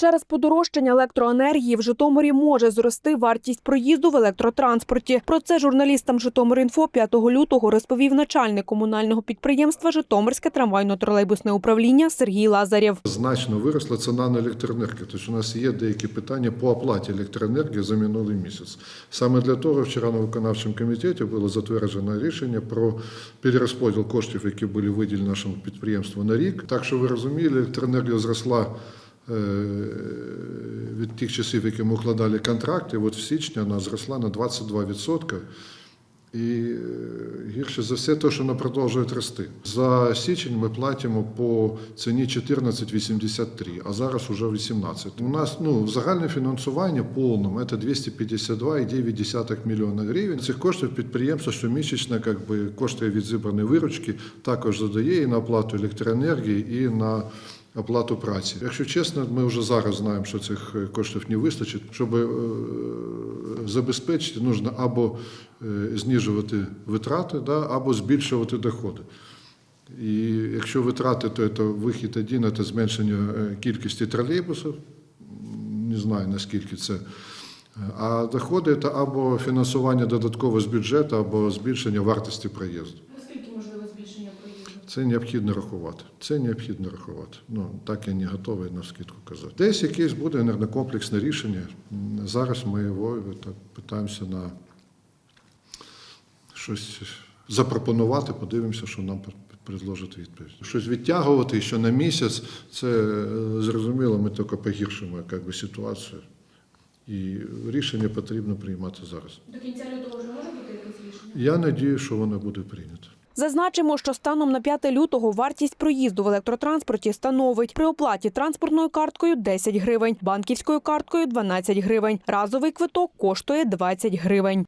Через подорожчання електроенергії в Житомирі може зрости вартість проїзду в електротранспорті. Про це журналістам Житомир.Інфо 5 лютого розповів начальник комунального підприємства Житомирське трамвайно-тролейбусне управління Сергій Лазарєв. Значно виросла ціна на електроенергію. Тобто у нас є деякі питання по оплаті електроенергії за минулий місяць. Саме для того вчора на виконавчому комітеті було затверджено рішення про перерозподіл коштів, які були виділені нашому підприємству на рік. Так що ви розуміли, електроенергія зросла. Е, Від тих часів, які ми укладали контракти, от в січні вона зросла на 22%. І е, гірше за все, те, що вона продовжує рости. За січень ми платимо по ціні 14,83, а зараз уже 18. У нас ну, загальне фінансування повному це 252,9 мільйона гривень. Цих коштів підприємство щомісячно як би, коштує від зібраної виручки, також задає і на оплату електроенергії, і на оплату праці. Якщо чесно, ми вже зараз знаємо, що цих е, коштів не вистачить. Щоб е, забезпечити, нужно або е, знижувати витрати, да, або збільшувати доходи. І якщо витрати, то це вихід один, це зменшення кількості тролейбусів, не знаю наскільки це. А доходи це або фінансування додатково з бюджету, або збільшення вартості проїзду. Наскільки можливо збільшення проїзду? Це необхідно рахувати. Це необхідно рахувати. Ну так я не готовий на скидку казати. Десь якесь буде енергокомплексне рішення. Зараз ми його так, питаємося на щось запропонувати, подивимося, що нам пр- предложить відповідь. Щось відтягувати ще на місяць, це е, зрозуміло, ми тільки погіршимо би, ситуацію. І рішення потрібно приймати зараз. До кінця лютого вже може бути якесь рішення? Я надію, що воно буде прийнято. Зазначимо, що станом на 5 лютого вартість проїзду в електротранспорті становить при оплаті транспортною карткою 10 гривень, банківською карткою 12 гривень. Разовий квиток коштує 20 гривень.